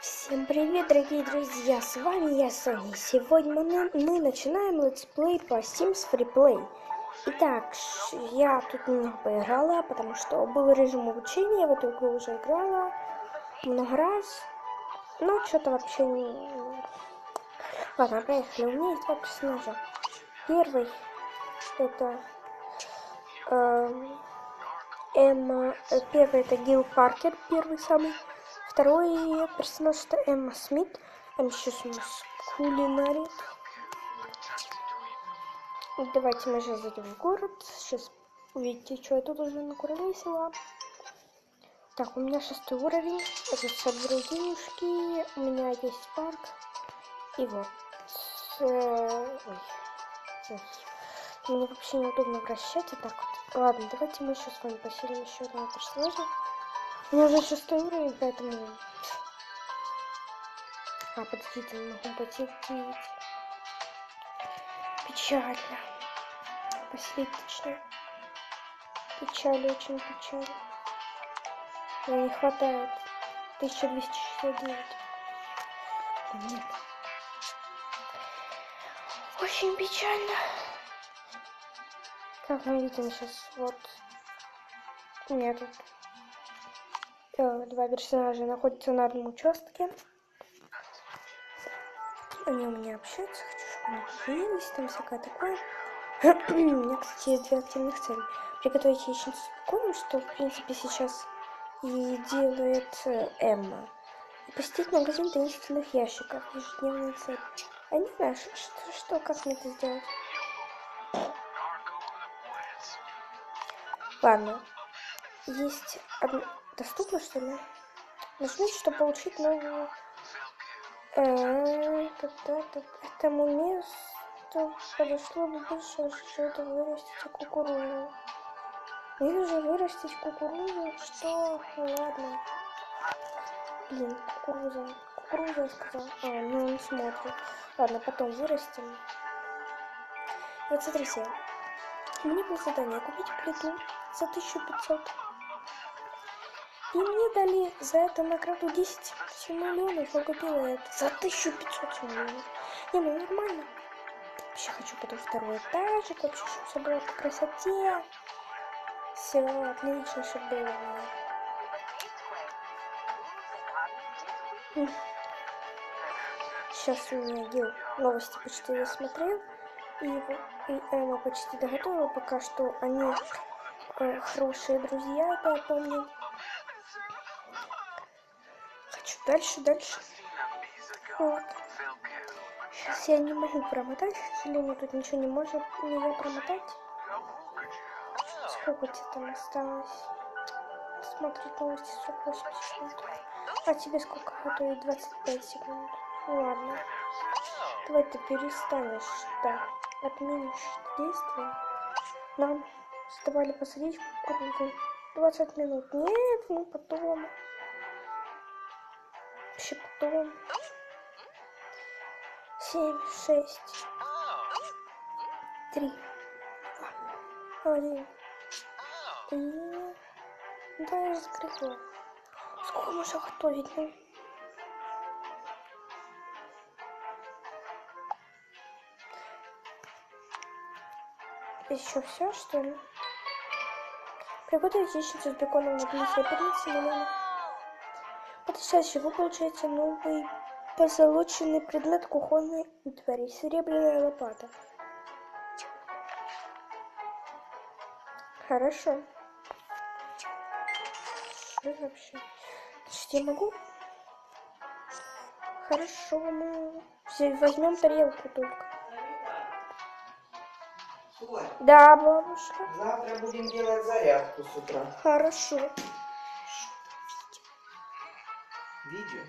Всем привет, дорогие друзья! С вами я, Соня. Сегодня мы, мы начинаем летсплей по Sims Freeplay. Итак, ш- я тут немного поиграла, потому что был режим обучения, в эту игру уже играла много раз. Но что-то вообще не... Ладно, проехали. У меня есть два персонажа. Первый это эм, Эмма... э, Первый это Гил Паркер, первый самый. Второй персонаж это Эмма Смит. Там сейчас у нас кулинарит. Давайте мы сейчас зайдем в город. Сейчас увидите, что я тут уже накуролесила. Так, у меня шестой уровень. Это соберу денежки. У меня есть парк. И вот. э, ой. Ой. Мне вообще неудобно вращать вот так. Ладно, давайте мы сейчас с вами поселим еще одного персонажа. У меня уже шестой уровень, поэтому... А, подождите, не могу потерпеть. Печально. Поселить точно. Печаль, очень печаль. Мне не хватает. 1269. Нет. Очень печально. Как мы видим сейчас, вот... Э, два персонажа находятся на одном участке. Они у меня общаются, хочу, чтобы они поделились, там всякое такое. у меня, кстати, есть две активных цели. Приготовить яичницу с беконом, что, в принципе, сейчас и делает э, Эмма. И посетить магазин таинственных ящиков. Ежедневная цель. А не знаю, ш- что, что, как мне это сделать. Ладно. Есть одно... Доступно, что ли? Нажмите, чтобы получить новую... Э, Этому месту подошло бы больше, что-то вырастите кукурузу. Мне нужно вырастить кукурузу, что? Ну, ладно. Блин, кукуруза. Кукуруза, сказал. А, ну он смотрит. Ладно, потом вырастим. Вот смотрите. Меня было задание купить плиту за 1500. И мне дали за это награду 10 симулионов. Я купила это за 1500 симулионов. Не, ну нормально. Вообще хочу потом второй этажик. Вообще, чтобы все было по красоте. Все отлично, чтобы было. Сейчас у меня Гил новости почти досмотрел. И, его- и Эмма почти доготовила. Пока что они э, хорошие друзья, это я помню. Хочу дальше, дальше. Вот. Сейчас я не могу промотать, к сожалению, тут ничего не может нельзя промотать. Сколько тебе там осталось? Смотрит новости 48 секунд. А тебе сколько готовить? 25 секунд. Ну ладно. Давай ты перестанешь, да, отменишь действие. Нам давали посадить кукурузу. 20 минут. Нет, ну потом. 7, 6, 3, 2, 1. И... Да, я закрыла. Сколько можно готовить, ну? Еще все, что ли? Приготовить яичницу с беконом на блюде 15 миллионов. Потрясающе, вы получаете новый позолоченный предмет кухонной утвари. Серебряная лопата. Хорошо. Что вообще? Значит, я могу? Хорошо, мы все возьмем тарелку только. Да, бабушка. завтра будем делать зарядку с утра. Хорошо. DJ